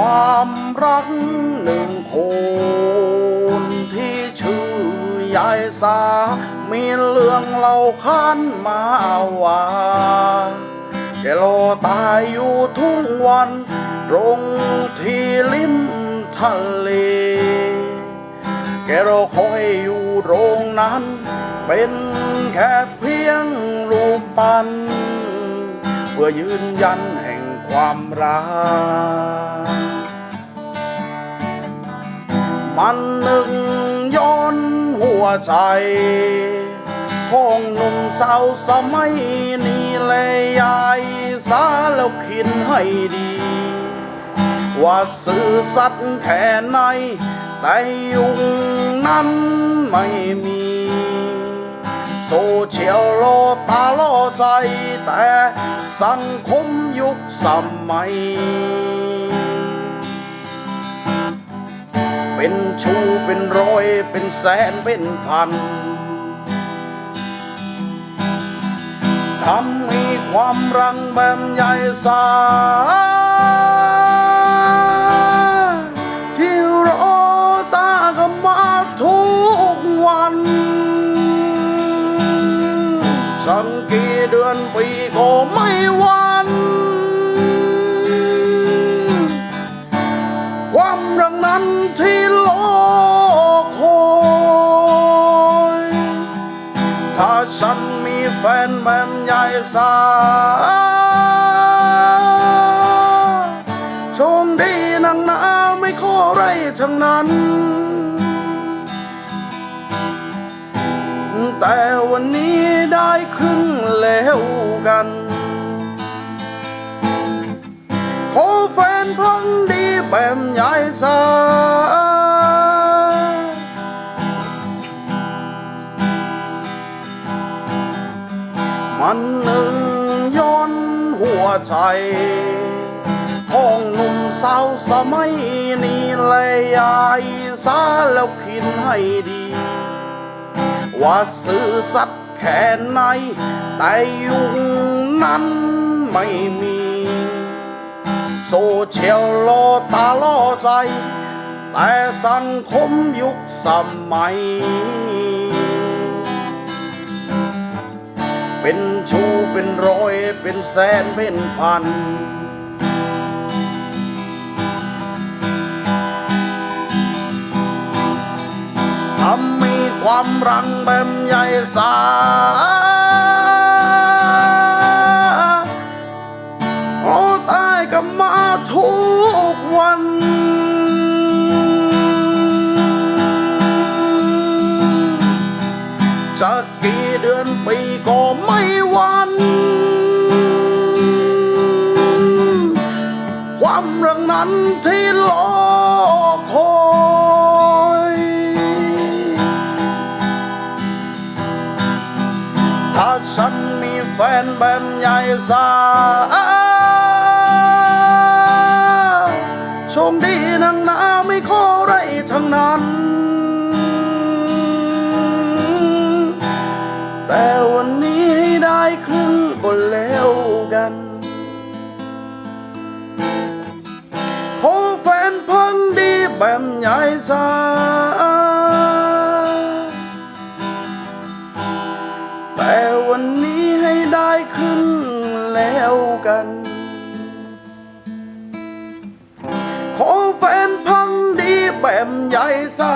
ความรักหนึ่งคนที่ชื่อยายสา มีเรื่องเล่าขานมาว่าแกรอตายอยู่ทุกวันตรงที่ริมทะเล แกรอคอยอยู่โรงนั้น เป็นแค่เพียงรูปปั้นเพื่อยืนยันแห่งความรัก มันหนึ่งย้อนหัวใจของหนุ่มสาวสมัยนี้เลยยายสาแล้วคิดให้ดี ว่าสื่อสัตย์แค่ไหนแต่ยุงนั้นไม่มี โซเชียลโลตาโลใจแต่สังคมยุคสมัย เป็นชูเป็นร้อยเป็นแสนเป็นพันทำให้ความรังแบบใหญ่สาที่รอตาก็มาทุกวันสังกี่เดือนปีก็ไม่วันควาันที่รอคอยถ้าฉันมีแฟนแบบใหญ่สาโชมดีนังนาไม่ขออไรทั้งนั้น แต่วันนี้ได้ครึ่งแล้วกัน ขอแฟนพัง ดีแบบใหญ่สามันหนึ่งย้อนหัวใจของหนุ่มสาวสมัยนี้เลยยายสาแล้วคิดให้ดี ว่าสื่อสัตย์แค่ไหนแต่ยุงนั้นไม่มี โซเชียลโลตาล่อใจ แต่สังคมยุคสมัย เป็นชูเป็นร้อยเป็นแสนเป็นพันทำมีความรังแบบใหญ่สาันที่รอคอยถ้าฉันมีแฟนแบบใหญ่สาโชคดีนังนาไม่ขอไรทั้งนั้น แต่วันนี้ให้ได้ครึ่งก็แล้ ดีแบบใหญ่สาแต่วันนี้ให้ได้ขึ้นแล้วกัน ขอแฟนพังดีแบบใหญ่สา